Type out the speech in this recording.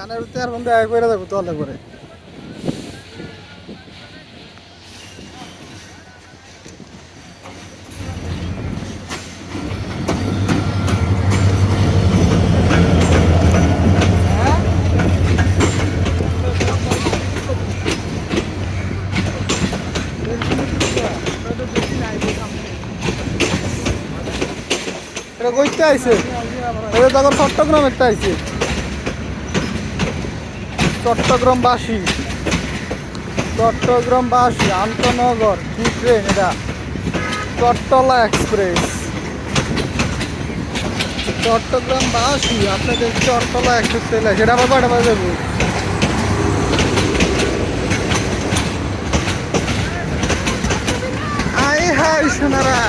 কানের তেয়ার বন্ধু এক করে দেবো তলে করে। এটা কইতে আইছে। চট্টগ্রাম বাসী চট্টগ্রাম বাসী আন্তনগর, কি ট্রেন এটা? চট্টলা এক্সপ্রেস চট্টগ্রাম বাসী আপনাদের চট্টলা এক্সপ্রেস ট্রেন এটা আবার কয়টা বাজে আই হাই সোনারা।